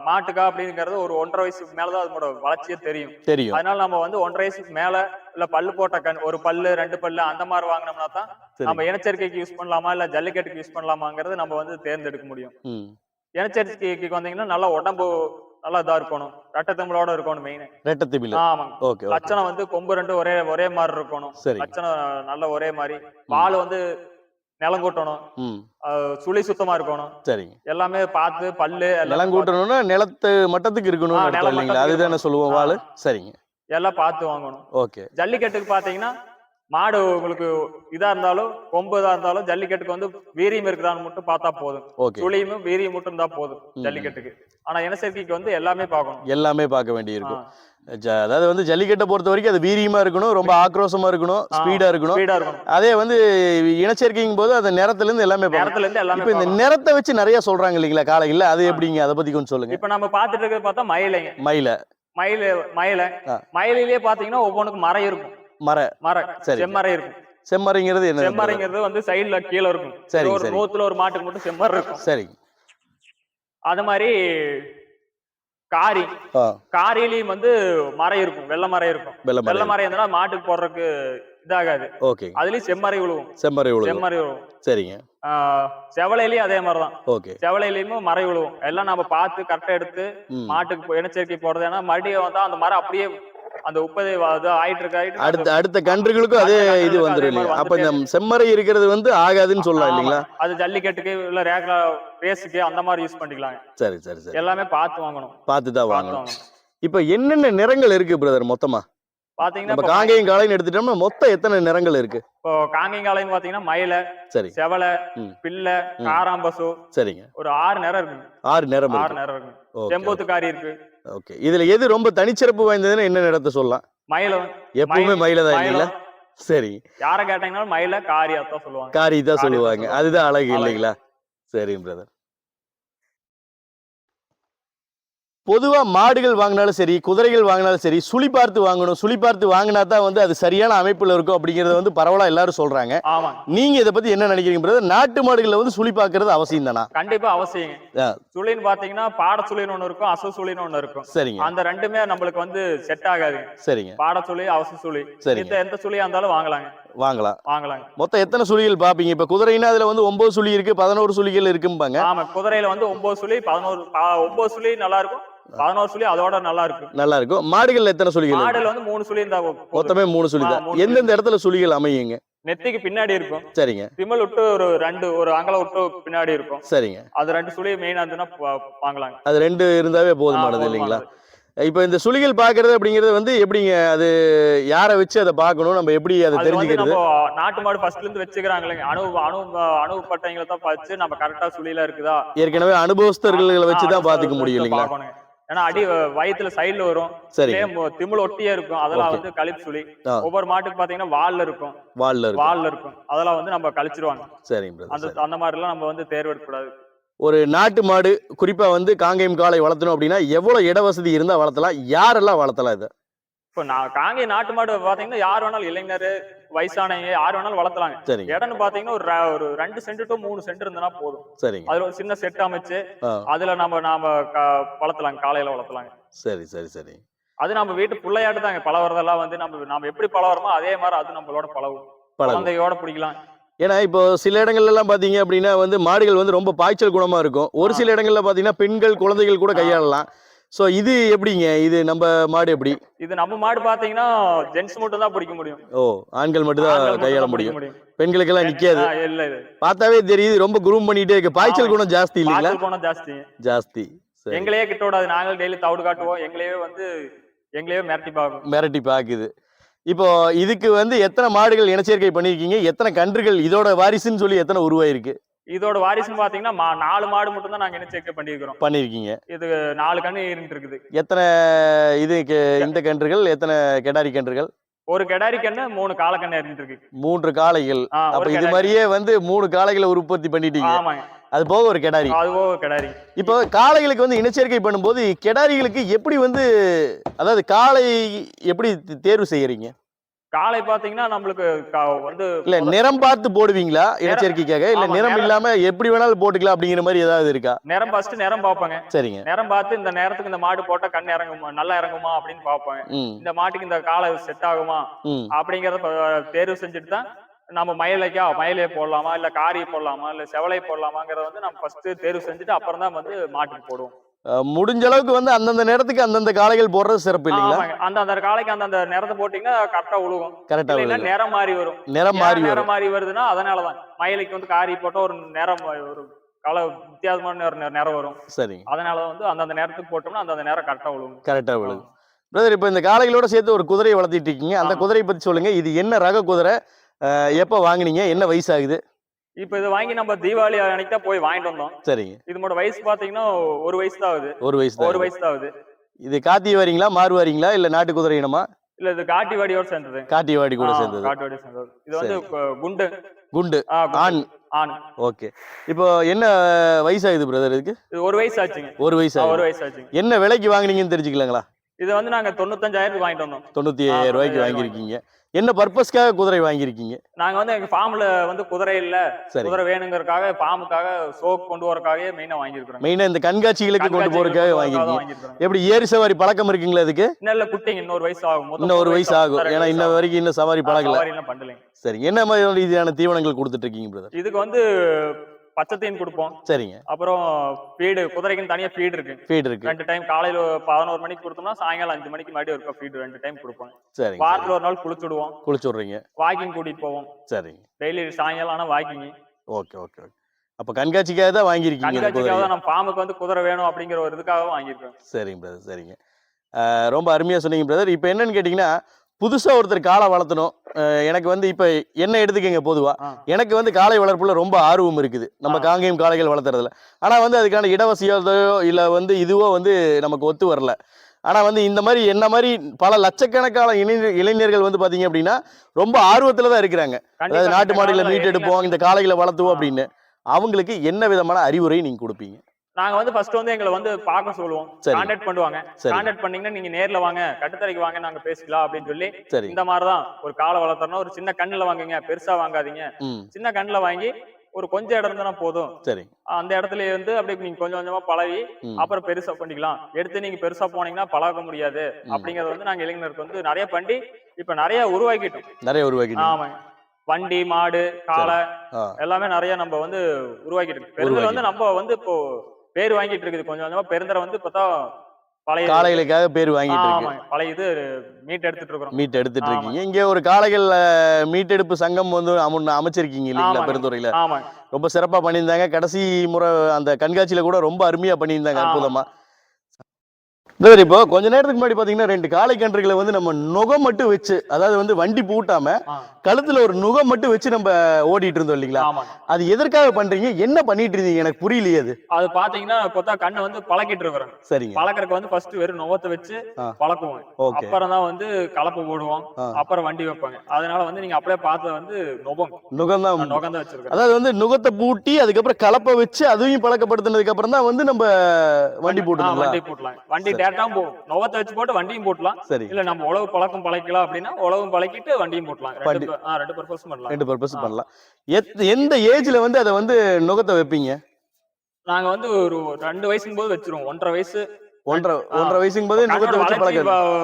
மாட்டுக்கா அப்படிங்கறது ஒரு ஒன்றரை வயசுக்கு மேலதான் அதனோட வளர்ச்சியே தெரியும். தெரியும். அதனால நம்ம வந்து ஒன்றரை வயசுக்கு மேல இல்ல பல்லு போட்ட கண் ஒரு பல்லு ரெண்டு பல்லு அந்த மாதிரி வாங்கினோம்னா தான் நம்ம இனச்சேர்க்கைக்கு யூஸ் பண்ணலாமா? இல்ல ஜல்லிக்கட்டுக்கு யூஸ் பண்ணலாமாங்கிறது நம்ம வந்து தேர்ந்தெடுக்க முடியும். இனச்சேர்க்கைக்கு வந்தீங்கன்னா நல்லா உடம்பு நல்லா இதா இருக்கணும். ரட்டத்தம்பளோட இருக்கணும் மெயின் ரெட்டத்தி பில்லு ஆமாங்க ஓகே. லட்சணம் வந்து கொம்பு ரெண்டு ஒரே ஒரே மாதிரி இருக்கணும். லட்சணம் நல்ல ஒரே மாதிரி. வால் வந்து நிலம் கூட்டணும். சுழி சுத்தமா இருக்கணும். சரிங்க. எல்லாமே பார்த்து பல்லு நிலம் கூட்டணும்னா நிலத்து மட்டத்துக்கு நிலம் இல்லைங்களா அதுதானே சொல்லுவோம். வாள்? சரிங்க. எல்லாம் பார்த்து வாங்கணும். ஓகே. ஜல்லிக்கட்டுக்கு பாத்தீங்கன்னா மாடு உங்களுக்கு இதா இருந்தாலும் கொம்பு இதா இருந்தாலும் ஜல்லிக்கட்டுக்கு வந்து வீரியம் இருக்குதான்னு மட்டும் பார்த்தா போதும். சுழியும் வீரியம் மட்டும் இருந்தா போதும். ஜல்லிக்கட்டுக்கு. ஆனா இனச்சேர்க்கைக்கு வந்து எல்லாமே பார்க்கணும். எல்லாமே பார்க்க ஜ- அதாவது வந்து ஜல்லிக்கட்டை பொறுத்த வரைக்கும் அது வீரியமா இருக்கணும் ரொம்ப ஆக்ரோஷமா இருக்கணும். ஸ்பீடா இருக்கணும். அதே வந்து இனச்சேர்க்கைங்கும் போது அந்த நிறத்துல இருந்து எல்லாமே. நேரத்துல இருந்து எல்லாமே இப்ப இந்த. நிறத்தை வச்சு நிறைய சொல்றாங்க இல்லைங்களா காலையில அது எப்படிங்க? அதை பத்தி கொஞ்சம் சொல்லுங்க. இப்ப நம்ம பாத்துட்டு இருக்கிறது பார்த்தா மயிலைங்க. மயில. மயில் மயில. ஆ. மயிலிலேயே பாத்தீங்கன்னா ஒவ்வொன்றுக்கும் மரம் இருக்கும். மர. மரம் சரி. செம்மரம் இருக்கும். செம்மறைங்கிறது என்ன செம்மறைங்கிறது வந்து சைடுல கீழே இருக்கும். சரி, ஒரு. நூத்துல ஒரு மாட்டுக்கு மட்டும் செம்மரம் இருக்கும். சரி. அது மாதிரி காரி. காரிலையும் வந்து மரம் இருக்கும். வெள்ளை மரம் இருக்கும். வெள்ள மரம் இருந்தா மாட்டுக்கு போடுறதுக்கு இதாகாது. ஓகே. அதுலயும் செம்மறை விழுவும் செம்மறை உழுவு செம்மறை விழுவும் சரிங்க. செவலையிலயும் அதே மாதிரிதான். ஓகே. செவலையிலயும் மறை விழுவும் எல்லாம் நம்ம பார்த்து கரெக்டா எடுத்து மாட்டுக்கு இனச்சேர்க்கை போடுறது. ஏன்னா மறுபடியும் வந்தா அந்த மரம் அப்படியே அந்த உப்பதை ஆயிட்டு இருக்கு. அடுத்த அடுத்த கன்றுகளுக்கும் அதே இது வந்துடும் இல்லையா? அப்ப இந்த செம்மறை இருக்கிறது வந்து ஆகாதுன்னு சொல்லலாம். இல்லைங்களா? அது ஜல்லிக்கட்டுக்கு இல்ல ரேக்லா ரேஸுக்கு அந்த மாதிரி யூஸ் பண்ணிக்கலாங்க. சரி சரி சரி. எல்லாமே பார்த்து வாங்கணும். பார்த்து தான் வாங்கணும். இப்ப என்னென்ன நிறங்கள் இருக்கு பிரதர் மொத்தமா? பாத்தீங்கன்னா காங்கேயம் காளைன்னு எடுத்துட்டோம்னா மொத்தம் எத்தனை நிறங்கள் இருக்கு? இப்போ காங்கிங்காலைன்னு பாத்தீங்கன்னா மயில சரி. செவலை ம். காராம்பசு சரிங்க. ஒரு ஆறு நேரம் இருக்கு ஆறு நிறம் ஆறு நேரம் இருக்கு செம்போத்துக்காரி இருக்கு. ஓகே. இதுல எது ரொம்ப தனிச்சிறப்பு வாய்ந்ததுன்னு என்ன நிறத்தை சொல்லலாம்? மயிலம் எப்பவுமே மயில. தான் இல்லைங்களா சரி. யார கேட்டீங்கன்னா மயில காரி அதான் சொல்லுவாங்க. காரி தான் காரி தான் சொல்லுவாங்க. அதுதான் அழகு. இல்லைங்களா? சரிங்க பிரதர் பொதுவா மாடுகள் வாங்கினாலும் சரி குதிரைகள் வாங்கினாலும் சரி சுழி பார்த்து வாங்கணும். சுழி பார்த்து வாங்கினா தான் வந்து அது சரியான அமைப்புல இருக்கும் அப்படிங்கறத வந்து பரவலா எல்லாரும் சொல்றாங்க. நீங்க இதை பத்தி என்ன நினைக்கிறீங்க பிரதர் நாட்டு மாடுகள்ல வந்து சுழி பார்க்கறது அவசியம் தானா கண்டிப்பா அவசியங்க. ஆ. சுழின்னு பாத்தீங்கன்னா பாட சுழின்னு ஒண்ணு இருக்கும் அசு சுழின்னு ஒண்ணு இருக்கும். சரிங்க. அந்த ரெண்டுமே நம்மளுக்கு வந்து செட் ஆகாது. சரிங்க. பாட சுழி அவசு சுழி இந்த எந்த சுழியா இருந்தாலும் வாங்கலாங்க. வாங்கலாம். வாங்கலாங்க. மொத்தம் எத்தனை சுழிகள் பாப்பீங்க? இப்ப குதிரைன்னா அதுல வந்து ஒன்பது சுழி இருக்கு பதினோரு சுழிகள் இருக்கும்பாங்க. ஆமா குதிரையில வந்து ஒன்பது சுழி பதினோரு ஒன்பது சுழி நல்லா இருக்கும். பதினோரு சுழி அதோட நல்லா இருக்கும் நல்லா இருக்கும் மாடுகள்ல எத்தனை சுழிகள்? மாடுல வந்து மூணு சுழி இருந்தா. மொத்தமே மூணு சுழி தான். எந்தெந்த இடத்துல சுழிகள் அமையுங்க? நெத்திக்கு பின்னாடி இருக்கும். சரிங்க. திமில் விட்டு ஒரு ரெண்டு ஒரு அங்கல விட்டு பின்னாடி இருக்கும். சரிங்க. அது ரெண்டு சுழி மெயினா இருந்துன்னா வாங்கலாங்க. அது ரெண்டு இருந்தாவே போதுமானது இல்லைங்களா. இப்போ இந்த சுழிகள் பார்க்கறது அப்படிங்கிறது வந்து எப்படிங்க? அது யாரை வச்சு அதை பார்க்கணும்? நம்ம எப்படி அதை தெரிஞ்சுக்கிறது? நாட்டு மாடு ஃபர்ஸ்ட்ல இருந்து வச்சுக்கிறாங்க இல்லைங்க அணு அணு அணுப்பட்டவங்களை தான் பார்த்து நம்ம கரெக்டா சுழியில இருக்குதா? ஏற்கனவே அனுபவஸ்தர்களை வச்சு தான் வச்சு முடியும் இல்லைங்களா. ஏன்னா அடி வயித்துல சைடுல வரும். திமில் ஒட்டியே இருக்கும். அதெல்லாம். வந்து கழிப்பு சுழி. ஒவ்வொரு மாட்டுக்கு பாத்தீங்கன்னா வால்ல இருக்கும். வால்ல இருக்கு வால்ல இருக்கும். அதெல்லாம் வந்து நம்ம கழிச்சிருவாங்க. சரிங்க brother, அந்த சரி. அந்த மாதிரி எல்லாம் நம்ம வந்து தேர்வெடுக்க கூடாது ஒரு நாட்டு மாடு குறிப்பா வந்து காங்கேயம் காளை வளர்த்தணும் அப்படின்னா எவ்வளவு இட வசதி இருந்தா வளர்த்தலாம்? யாரெல்லாம் வளர்த்தலாம் இதை? இப்போ நான் காங்கை நாட்டு மாடு பாத்தீங்கன்னா யார் வேணாலும் இளைஞர் வயசானவங்க யார் வேணாலும் வளர்த்தலாங்க. சரிங்க. இடம்னு பாத்தீங்கன்னா ஒரு ர- ஒரு ரெண்டு சென்ட் டு மூணு சென்ட் இருந்தனா போதும். சரிங்க. அதுல ஒரு சின்ன செட் அமைச்சு ஆ. அதுல நம்ம நாம க- வளர்த்தலாங்க காலையில வளர்த்தலாங்க. சரி சரி சரி. அது நம்ம வீட்டு பிள்ளையாட்டு தாங்க. பழவரதெல்லாம் வந்து நம்ம நம்ம எப்படி பழவரமோ அதே மாதிரி அது நம்மளோட பழகும். பழகும். குழந்தையோட பிடிக்கலாம். ஏன்னா இப்போ சில இடங்கள்ல எல்லாம் பாத்தீங்க அப்படின்னா வந்து மாடுகள் வந்து ரொம்ப பாய்ச்சல் குணமா இருக்கும். ஒரு சில இடங்கள்ல பாத்தீங்கன்னா பெண்கள் குழந்தைகள் கூட. கையாளலாம். சோ இது எப்படிங்க? இது நம்ம மாடு எப்படி? இது நம்ம மாடு பாத்தீங்கன்னா ஜென்ஸ் மட்டும் தான் பிடிக்க முடியும். ஓ ஆண்கள் மட்டும் தான் கையாள முடியும். பெண்களுக்கெல்லாம் நிக்காது. இல்ல பார்த்தாவே தெரியுது ரொம்ப குரூம் பண்ணிட்டே இருக்கு. பாய்ச்சல். குணம் ஜாஸ்தி இல்லைங்களா? போனா ஜாஸ்தி. ஜாஸ்தி. எங்களையே கிட்ட விடாது. நாங்கள் டெய்லி தவிடு காட்டுவோம். எங்களையே வந்து எங்களையே மிரட்டி பார்க்கும். மிரட்டி பாக்குது இப்போ இதுக்கு வந்து எத்தனை மாடுகள் இனச்சேர்க்கை பண்ணிருக்கீங்க? எத்தனை கன்றுகள்? இதோட வாரிசுன்னு சொல்லி எத்தனை உருவாயிருக்கு? இதோட வாரிசுன்னு பாத்தீங்கன்னா மா- நாலு மாடு மட்டும் தான் நாங்க இனச்சேர்க்கை பண்ணியிருக்கிறோம். பண்ணிருக்கீங்க இது நாலு கண்ணு இருந்துட்டு இருக்குது எத்தனை இது இந்த கன்றுகள் எத்தனை கெடாரி கன்றுகள்? ஒரு கெடாரி கண்ணு மூணு காலக்கண்ணு இருந்துட்டு இருக்கு மூன்று காளைகள். அப்ப ஒரு இது. மாதிரியே வந்து மூணு காளைகளை உற்பத்தி பண்ணிட்டீங்க. ஆமாங்க. அது போக ஒரு கெடாரி. அதுவோ கெடாரி. இப்போ காளைகளுக்கு வந்து இனச்சேர்க்கை பண்ணும்போது கெடாரிகளுக்கு எப்படி வந்து அதாவது காளை எப்படி தேர்வு செய்யறீங்க? காலை பாத்தீங்கன்னா நம்மளுக்கு வந்து இல்ல நிறம் பார்த்து போடுவீங்களா? இனச்சேர்க்கைக்காக? இல்ல நிறம். இல்லாம எப்படி வேணாலும் போட்டுக்கலாம் அப்படிங்கிற மாதிரி ஏதாவது இருக்கா? நிறம் ஃபர்ஸ்ட் நிறம் பார்ப்பாங்க. சரிங்க. நிறம் பார்த்து இந்த நேரத்துக்கு இந்த மாடு போட்டா கண் இறங்குமா நல்லா இறங்குமா அப்படின்னு பார்ப்பாங்க ம். இந்த மாட்டுக்கு இந்த காலை செட் ஆகுமா அப்படிங்கறத தேர்வு செஞ்சுட்டு தான் நம்ம மயிலைக்கா மயிலையை போடலாமா இல்ல காரி போடலாமா இல்ல செவலை போடலாமாங்கிறத வந்து நம்ம ஃபர்ஸ்ட் தேர்வு செஞ்சுட்டு அப்புறம் தான் வந்து மாட்டுக்கு போடுவோம். முடிஞ்ச அளவுக்கு வந்து அந்தந்த நேரத்துக்கு அந்தந்த காளைகள் போடுறது சிறப்பு இல்லைங்களா. அந்த அந்த காலைக்கு அந்த அந்த நிறத்தை போட்டீங்கன்னா கரெக்டா உழுகும். கரெக்டா இல்லைன்னா நிறம் மாறி வரும். ஏன் மாறி வரும். நிறம் மாறி வருதுன்னா அதனாலதான். மயிலைக்கு வந்து காரி போட்டா ஒரு நிறம் ஒரு கலர் வித்தியாசமான ஒரு நி- நிறம் வரும். சரிங்க. அதனால வந்து அந்தந்த நேரத்துக்கு போட்டோம்னா அந்தந்த நேரம் கரெக்டா விழுகும் கரெக்டா விழுது பிரதர் இப்போ இந்த காளைகளோட சேர்த்து ஒரு குதிரையை வளர்த்திட்டு இருக்கீங்க. அந்த. குதிரையை பத்தி சொல்லுங்க. இது என்ன ரக குதிரை? எப்ப வாங்குனீங்க? என்ன வயசாகுது? இப்ப இது வாங்கி நம்ம தீபாவளி அன்னைக்கு தான் போய் வாங்கிட்டு வந்தோம். சரிங்க. இதோட வயசு பாத்தீங்கன்னா ஒரு வயசு தான் ஆகுது ஒரு வயசு ஒரு வயசு தான் ஆகுது இது காத்தி வாரிங்களா மாறுவாரிங்களா இல்ல நாட்டு குதிரை இனமா? இல்ல இது காட்டி வாடியோட சேர்ந்தது. காட்டி வாடி கூட சேர்ந்தது. காட்டு வாடி சேர்ந்தது. இது வந்து குண்டு. குண்டு. ஆண். ஆண். ஓகே. இப்போ என்ன வயசாகுது பிரதர் இதுக்கு? இது ஒரு வயசு ஆச்சுங்க. ஒரு வயசு ஒரு வயசு ஆச்சுங்க. என்ன விலைக்கு வாங்குனீங்கன்னு தெரிஞ்சுக்கலாங்களா? இது வந்து நாங்க தொண்ணூத்தஞ்சாயிரத்துக்கு வாங்கிட்டு வந்தோம். தொண்ணூத்தி ரூபாய்க்கு வாங்கியிருக்கீங்க. என்ன பர்பஸ்க்காக குதிரை வாங்கியிருக்கீங்க? நாங்க வந்து எங்க ஃபார்ம்ல வந்து குதிரை இல்ல. குதிரை வேணுங்கிறதுக்காக ஃபார்முக்காக சோக் கொண்டு வரக்காகவே மெயினா வாங்கியிருக்கிறோம். மெயினா இந்த கண்காட்சிகளுக்கு கொண்டு போறதுக்காக வாங்கியிருக்கீங்க. எப்படி ஏரி சவாரி பழக்கம் இருக்குங்களா அதுக்கு? இன்னும் குட்டிங்க இன்னொரு வயசு ஆகும். ஒரு வயசு ஆகும். ஏன்னா இன்ன. வரைக்கும் இன்னும் சவாரி பழகல. சவாரி எல்லாம் பண்ணலைங்க. சரி என்ன மாதிரி ரீதியான தீவனங்கள் கொடுத்துட்டு இருக்கீங்க பிரதர் இதுக்கு வந்து பச்சை தீன் கொடுப்போம். சரிங்க. அப்புறம் ஃபீடு குதிரைக்குன்னு தனியா ஃபீடு இருக்கு. ஃபீட் இருக்கு. ரெண்டு டைம் காலையில பதினோரு மணிக்கு கொடுத்தோம்னா சாயங்காலம் அஞ்சு மணிக்கு மறுபடியும் ஒருக்கா ஃபீடு ரெண்டு டைம் கொடுப்போம். சரிங்க வாரத்துல ஒரு நாள் குளிச்சுடுவோம் குளிச்சு விட்றீங்க. வாக்கிங் கூட்டிட்டு போவோம். சரிங்க. டெய்லி சாயங்காலம் ஆனா வாக்கிங். Okay okay okay. அப்ப கண்காட்சிக்காக தான் வாங்கியிருக்கீங்க கண்காட்சிக்காக தான் நம்ம ஃபார்முக்கு வந்து குதிரை வேணும் அப்படிங்கிற ஒரு இதுக்காக வாங்கியிருக்கோம் சரிங்க பிரதர் சரிங்க. ரொம்ப அருமையாக சொன்னீங்க பிரதர் இப்போ என்னன்னு கேட்டிங்கன்னா புதுசாக ஒருத்தர் காளை வளர்த்தணும். எனக்கு வந்து இப்போ என்ன எடுத்துக்கங்க பொதுவாக. எனக்கு வந்து காளை வளர்ப்புல ரொம்ப ஆர்வம் இருக்குது. நம்ம. காங்கேயம் காளைகள் வளர்த்துறதுல. ஆனால் வந்து அதுக்கான இடவசதியோ இல்லை வந்து இதுவோ வந்து நமக்கு ஒத்து வரல. ஆனால் வந்து இந்த மாதிரி என்ன மாதிரி பல லட்சக்கணக்கான இளைஞர் இளைஞர்கள் வந்து பார்த்தீங்க அப்படின்னா ரொம்ப ஆர்வத்தில் தான் இருக்கிறாங்க. அதாவது நாட்டு மாடுகளை காலத்துல மீட் எடுப்போம் இந்த காளைகளை வளர்த்துவோம். அப்படின்னு. அவங்களுக்கு என்ன விதமான அறிவுரை நீங்கள் கொடுப்பீங்க? நாங்க வந்து ஃபர்ஸ்ட் வந்து எங்களை வந்து பார்க்க சொல்லுவோம். கான்டாக்ட் பண்ணுவாங்க. கான்டாக்ட் பண்ணீங்கன்னா நீங்க நேர்ல வாங்க கட்டுத்தரைக்கு வாங்க நாங்க பேசிக்கலாம் அப்படின்னு சொல்லி இந்த மாதிரிதான் ஒரு காலை வளர்த்தோம்னா ஒரு சின்ன கண்ணுல வாங்குங்க பெருசா வாங்காதீங்க. சின்ன கண்ணுல வாங்கி ஒரு கொஞ்சம் இடம் இருந்தா போதும். சரி. அந்த இடத்துல இருந்து அப்படியே நீங்க கொஞ்சம் கொஞ்சமா பழகி அப்புறம் பெருசா பண்ணிக்கலாம். எடுத்து நீங்க பெருசா போனீங்கன்னா பழக முடியாது. அப்படிங்கறது வந்து நாங்க இளைஞருக்கு வந்து நிறைய பண்ணி இப்ப நிறைய உருவாக்கிட்டோம். நிறைய உருவாக்கிட்டீங்க ஆமாங்க வண்டி மாடு காளை எல்லாமே நிறைய நம்ம வந்து உருவாக்கிட்டு பெருந்தரை வந்து நம்ம வந்து இப்போ பேர் வாங்கிட்டு இருக்குது. கொஞ்சம் கொஞ்சமா பெருந்தரை வந்து இப்பதான் பழைய காளைகளுக்காக பேர் வாங்கிட்டு இருக்கு. பழைய இது மீட் எடுத்துட்டு இருக்கிறோம். மீட் எடுத்துட்டு இருக்கீங்க. இங்க ஒரு காளைகள் மீட்டெடுப்பு சங்கம் வந்து அமுன்னு அமைச்சிருக்கீங்க இல்லைங்களா. பெருந்துறையில? ரொம்ப சிறப்பா பண்ணியிருந்தாங்க. கடைசி முறை அந்த கண்காட்சியில கூட ரொம்ப அருமையா பண்ணியிருந்தாங்க. அற்புதமா. பிரதர் இப்போ கொஞ்ச நேரத்துக்கு முன்னாடி பாத்தீங்கன்னா ரெண்டு காளை கன்றுகளை வந்து நம்ம நுகம் மட்டும் வச்சு அதாவது வந்து வண்டி பூட்டாம கழுத்துல ஒரு நுகம் மட்டும் வச்சு நம்ம ஓடிட்டு இருந்தோம் இல்லைங்களா? அது எதற்காக பண்றீங்க? என்ன பண்ணிட்டு இருந்தீங்க? எனக்கு புரியலையே அது. அது பாத்தீங்கன்னா இப்பதான் கண்ணை வந்து பழக்கிட்டு இருக்கிறோம் சரிங்க. பழக்கறதுக்கு வந்து ஃபர்ஸ்ட் வெறும் நுகத்தை வச்சு. பழக்குவோம். அப்புறம் தான் வந்து கலப்பு போடுவோம். அப்புறம் வண்டி வைப்பாங்க. அதனால வந்து நீங்க அப்படியே பார்த்தது வந்து நுகம். நுகம் தான். நுகம் தான் வச்சிருக்கோம் அதாவது வந்து நுகத்தை பூட்டி அதுக்கப்புறம் கலப்பை வச்சு அதையும் பழக்கப்படுத்தினதுக்கு அப்புறம் தான் வந்து நம்ம வண்டி போட்டுங்களா வண்டி போட்டலாம். வண்டி டேரக்டா போகும். நுகத்தை வச்சு போட்டு வண்டியும் போட்டலாம். சரி. இல்ல நம்ம உழவு பழக்கம் பழக்கலாம் அப்படின்னா உழவும் பழக்கிட்டு வண்டியும் போட்டலாம். ரெண்டு பர்பஸ் பண்ணலாம். ரெண்டு பர்பஸ். பண்ணலாம். எந்த ஏஜ்ல வந்து அதை வந்து நுகத்தை வைப்பீங்க? நாங்க வந்து ஒரு ரெண்டு வயசுக்கும் போது வச்சிருவோம். ஒன்றரை வயசு. ஒன்றரை. ஒன்றரை வயசுக்கும் போது நுகத்தை வச்சு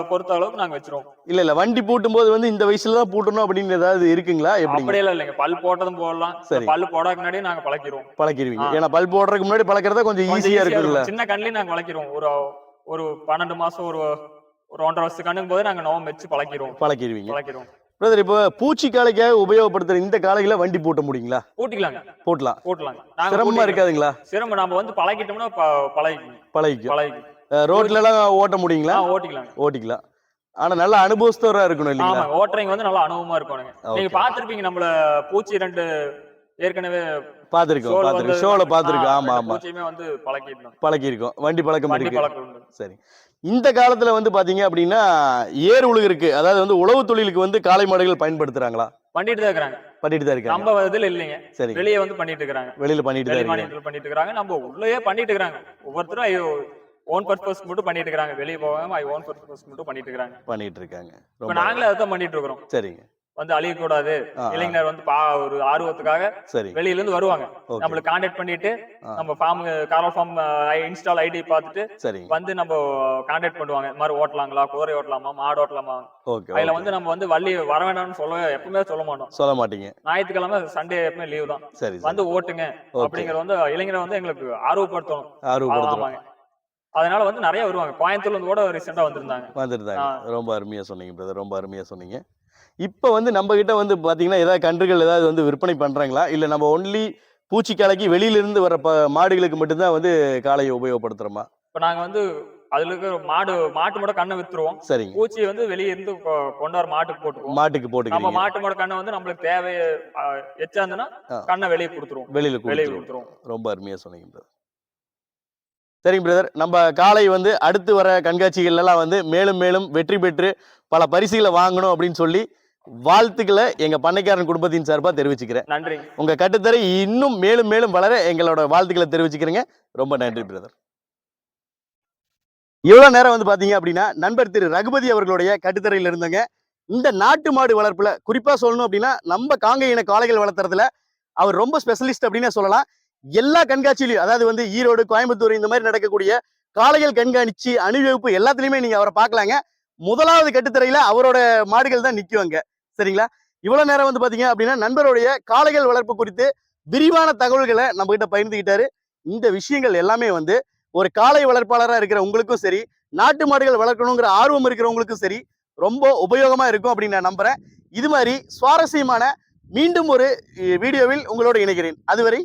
பொறுத்த அளவுக்கு நாங்க வச்சிருவோம். இல்ல இல்ல. வண்டி பூட்டும் போது வந்து இந்த வயசுல தான் பூட்டணும் அப்படின்னு ஏதாவது இருக்குங்களா? அப்படியெல்லாம் இல்லைங்க. பல் போட்டதும் போடலாம். சரி. பல் போடாத முன்னாடியே நாங்க பழக்கிடுவோம் பழக்கிடுவீங்க. ஏன்னா பல் போடுறதுக்கு முன்னாடி பழக்கிறதா கொஞ்சம் ஈஸியா இருக்கும். சின்ன கண்ணுலயும் நாங்க பழக்கிடுவோம் ஒரு ஒரு பன்னெண்டு மாசம் ஒரு ஒரு ஒன்றரை வருஷத்துக்கு போது நாங்க நோம் வச்சு பழக்கிடுவோம் பழக்கிடுவீங்க பழக்கிடுவோம் பிரதர் இப்போ பூச்சி காளைக்காக உபயோகப்படுத்துற இந்த காளைகளை வண்டி பூட்ட முடியுங்களா? பூட்டிக்கலாங்க. பூட்டலாம். நாங்க சிரமமா. இருக்காதுங்களா? சிரமம் நம்ம வந்து பழக்கிட்டோம்னா ப- பழகிக்கும். பழகிக்கும். ரோட்ல எல்லாம் ஓட்ட முடியுங்களா? ஆ, ஓட்டிக்கலாங்க. ஓட்டிக்கலாம். ஆனா நல்ல அனுபவஸ்தரா இருக்கணும் இல்லைங்களா? ஓட்டுறவங்க வந்து நல்லா அனுபவமா இருக்கணுங்க நீங்க. பாத்திருப்பீங்க நம்மள பூச்சி ரெண்டு ஏற்கனவே பாத்திருக்கோம் பாத்திருக்கோம் ஷோல பாத்திருக்கோம் ஆமா ஆமா. பூச்சியுமே வந்து பழக்கிட்டோம் பழக்கியிருக்கோம். வண்டி பழக்கம் இருக்கு. சரி. இந்த காலத்துல வந்து பாத்தீங்க அப்படின்னா ஏர் உழுகிருக்கு அதாவது வந்து உழவு தொழிலுக்கு வந்து காளை மாடுகள் பயன்படுத்துறாங்களா? பண்ணிட்டு தான் இருக்கிறாங்க. பண்ணிட்டு தான் இருக்காங்க நம்ம இதுல இல்லைங்க. சரி வெளியே வந்து பண்ணிட்டு இருக்கிறாங்க. வெளியில பண்ணிட்டு தான் மாநிலத்துல பண்ணிட்டு இருக்காங்க நம்ம உள்ளேயே பண்ணிட்டு இருக்காங்க ஒவ்வொருத்தரும் ஐயோ ஓன் பர்பஸ் மட்டும் பண்ணிட்டு இருக்காங்க வெளியே போகாம ஐ ஓன் பர்பஸ் மட்டும் பண்ணிட்டு இருக்காங்க பண்ணிட்டு இருக்காங்க. இப்ப நாங்களே அதான் பண்ணிட்டு இருக்கிறோம். சரிங்க. வந்து அழியக்கூடாது. இளைஞர் வந்து பா ஒரு ஆர்வத்துக்காக வெளியில இருந்து வருவாங்க. நம்மளுக்கு கான்டாக்ட் பண்ணிட்டு. நம்ம ஃபார்ம் காரல் ஃபார்ம் இன்ஸ்டால் ஐடி பார்த்துட்டு வந்து நம்ம கான்டாக்ட் பண்ணுவாங்க. இந்த மாதிரி ஓட்டலாங்களா? குதிரை ஓட்டலாமா? மாடு ஓட்டலாமா? அதுல. வந்து நம்ம வந்து வள்ளி வர வேண்டாம்னு சொல்ல எப்பவுமே சொல்ல மாட்டோம். சொல்ல மாட்டீங்க. ஞாயிற்றுக்கிழமை சண்டே எப்பவுமே லீவ் தான். சரி வந்து ஓட்டுங்க அப்படிங்கறது வந்து இளைஞரை வந்து எங்களுக்கு ஆர்வப்படுத்தணும். ஆர்வப்படுத்துறோம். ஆமாங்க. அதனால வந்து நிறைய வருவாங்க. கோயம்புத்தூர்ல இருந்து கூட ரீசெண்டா வந்திருந்தாங்க. வந்துருந்தாங்க. ரொம்ப அருமையா சொன்னீங்க பிரதர் ரொம்ப அருமையா சொன்னீங்க. இப்போ வந்து நம்ம கிட்ட வந்து பாத்தீங்கன்னா ஏதாவது கன்றுகள் ஏதாவது வந்து விற்பனை பண்றாங்களா? இல்ல நம்ம ஒன்லி பூச்சிக்காலைக்கு வெளியில இருந்து வர ப- மாடுகளுக்கு மட்டும்தான் வந்து காளையை உபயோகப்படுத்துறோமா? இப்ப நாங்க வந்து அதுல இருக்க மாடு மாட்டு மட்டும் கண்ணை வித்துருவோம். சரிங்க. பூச்சி வந்து வெளிய இருந்து கொண்டு வர மாட்டுக்கு போட்டுக்குவோம். மாட்டுக்கு நம்ம போட்டுக்கிறீங்க மாட்டு மாடு கண்ணை வந்து நம்மளுக்கு தேவை எச்சா இருந்ததுன்னா. கண்ணை வெளியே கொடுத்துருவோம். வெளியில வெளியே கொடுத்துருவோம். ரொம்ப அருமையா சொன்னீங்க சரிங்க பிரதர் நம்ம காலை வந்து அடுத்து வர கண்காட்சிகள் எல்லாம் வந்து மேலும் மேலும் வெற்றி பெற்று பல பரிசுகளை வாங்கணும் அப்படின்னு சொல்லி வாழ்த்துக்களை எங்க பண்ணைக்காரன் குடும்பத்தின் சார்பா தெரிவிச்சுக்கிறேன். நன்றி. உங்க கட்டுத்தரை இன்னும் மேலும் மேலும் வளர எங்களோட வாழ்த்துக்களை தெரிவிச்சுக்கிறேங்க. ரொம்ப நன்றி பிரதர் இவ்வளவு நேரம் வந்து பாத்தீங்க அப்படின்னா நண்பர் திரு ரகுபதி அவர்களுடைய கட்டுத்தரையில் இருந்தங்க. இந்த நாட்டு மாடு வளர்ப்புல குறிப்பா சொல்லணும் அப்படின்னா நம்ம காங்கை இன காளைகள் வளர்த்துறதுல அவர் ரொம்ப ஸ்பெஷலிஸ்ட் அப்படின்னே சொல்லலாம். எல்லா கண்காட்சியிலையும் அதாவது வந்து ஈரோடு கோயம்புத்தூர் இந்த மாதிரி நடக்கக்கூடிய காளைகள் கண்காணிச்சு அணிவகுப்பு எல்லாத்துலயுமே நீங்க அவரை பார்க்கலாங்க. முதலாவது கட்டுத்தரையில அவரோட மாடுகள் தான் நிக்குவாங்க. சரிங்களா? இவ்வளவு நேரம் வந்து பாத்தீங்க அப்படின்னா நண்பருடைய காளைகள் வளர்ப்பு குறித்து விரிவான தகவல்களை நம்ம கிட்ட பகிர்ந்துகிட்டாரு. இந்த விஷயங்கள் எல்லாமே வந்து ஒரு காளை வளர்ப்பாளராக இருக்கிற உங்களுக்கும் சரி நாட்டு மாடுகள் வளர்க்கணுங்கிற ஆர்வம் இருக்கிறவங்களுக்கும் சரி ரொம்ப உபயோகமா இருக்கும் அப்படின்னு நான் நம்புறேன். இது மாதிரி சுவாரஸ்யமான மீண்டும் ஒரு வீடியோவில் உங்களோடு இணைகிறேன். அதுவரை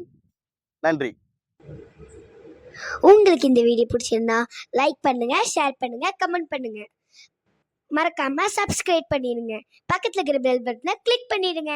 நன்றி. உங்களுக்கு இந்த வீடியோ பிடிச்சிருந்தா லைக் பண்ணுங்க ஷேர் பண்ணுங்க கமெண்ட் பண்ணுங்க. மறக்காம சப்ஸ்கிரைப் பண்ணிடுங்க பக்கத்தில் இருக்கிற பெல் பட்டனை கிளிக் பண்ணிடுங்க.